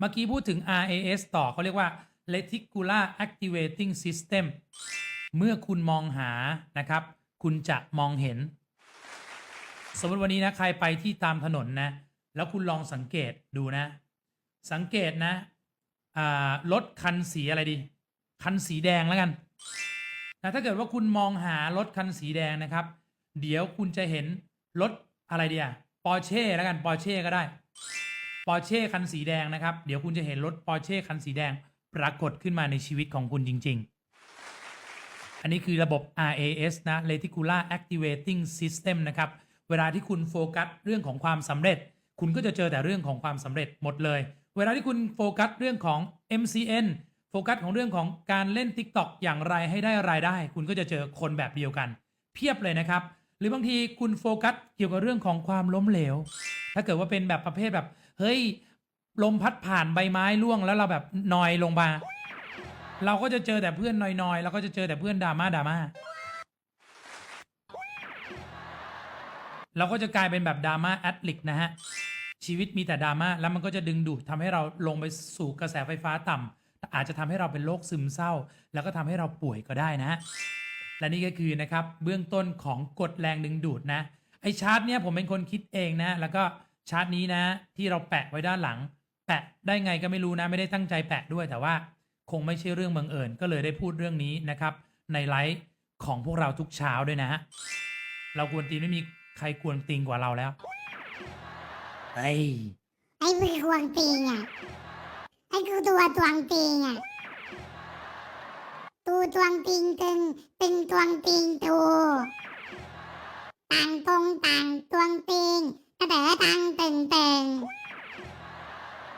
เมื่อกี้พูดถึง RAS ต่อเขาเรียกว่า Reticular Activating System เมื่อคุณมองหานะครับ คุณจะมองเห็น สมมติวันนี้นะใครไปที่ตามถนนนะ แล้วคุณลองสังเกตดูนะ สังเกตนะรถคันสีอะไรดี คันสีแดงแล้วกันนะถ้าเกิดว่าคุณมองหารถคันสีแดงนะครับ เดี๋ยวคุณจะเห็นรถอะไรเดีอะปอร์เช่แล้วกันปอร์เช่ก็ได้ ปอร์เช่คันสีแดงนะครับ เดี๋ยวคุณจะเห็นรถปอร์เช่คันสีแดงปรากฏขึ้นมาในชีวิตของคุณจริง ๆ อันนี้คือระบบ RAS นะ Reticular Activating System นะครับ เวลาที่คุณโฟกัสเรื่องของความสำเร็จ คุณก็จะเจอแต่เรื่องของความสำเร็จหมดเลย เวลาที่คุณโฟกัสเรื่องของ MCN โฟกัสของเรื่องของการเล่น TikTok อย่างไรให้ได้รายได้ คุณก็จะเจอคนแบบเดียวกัน เพียบเลยนะครับ หรือบางทีคุณโฟกัสเกี่ยวกับเรื่องของความล้มเหลว ถ้าเกิดว่าเป็นแบบประเภทแบบ เฮ้ย ลมพัดผ่านใบไม้ร่วงแล้วเราแบบนอยลงมา เราก็จะเจอแต่เพื่อนนอยๆแล้วก็จะเจอแต่เพื่อนดราม่าดราม่าเราก็จะกลายเป็นแบบดราม่าแอดลิกนะฮะ ชีวิตมีแต่ดราม่าแล้วมันก็จะดึงดูดทำให้เราลงไปสู่กระแสไฟฟ้าต่ำอาจจะทำให้เราเป็นโรคซึมเศร้า แล้วก็ทำให้เราป่วยก็ได้นะฮะและนี่ก็คือนะครับเบื้องต้นของกฎแรงดึงดูดนะไอชาร์ตเนี่ยผมเป็นคนคิดเองนะ แล้วก็ ชาร์ตนี้นะ ที่เราแปะไว้ด้านหลัง แปะได้ไงก็ไม่รู้นะ ไม่ได้ตั้งใจแปะด้วยแต่ว่าคงไม่ใช่เรื่องบังเอิญก็เลยได้พูดเรื่องนี้นะครับ ในไลฟ์ของพวกเราทุกเช้าด้วยนะฮะเราควรตีนไม่มีใครควรติงกว่าเราแล้วเฮ้ยไอ้มือควงตีงอะไอ้กูตัวตวงตีงอะตูตวงติงตึงตึงตวงติงตูต่างตรงต่างตวงติง กระเดอตังตึงตึง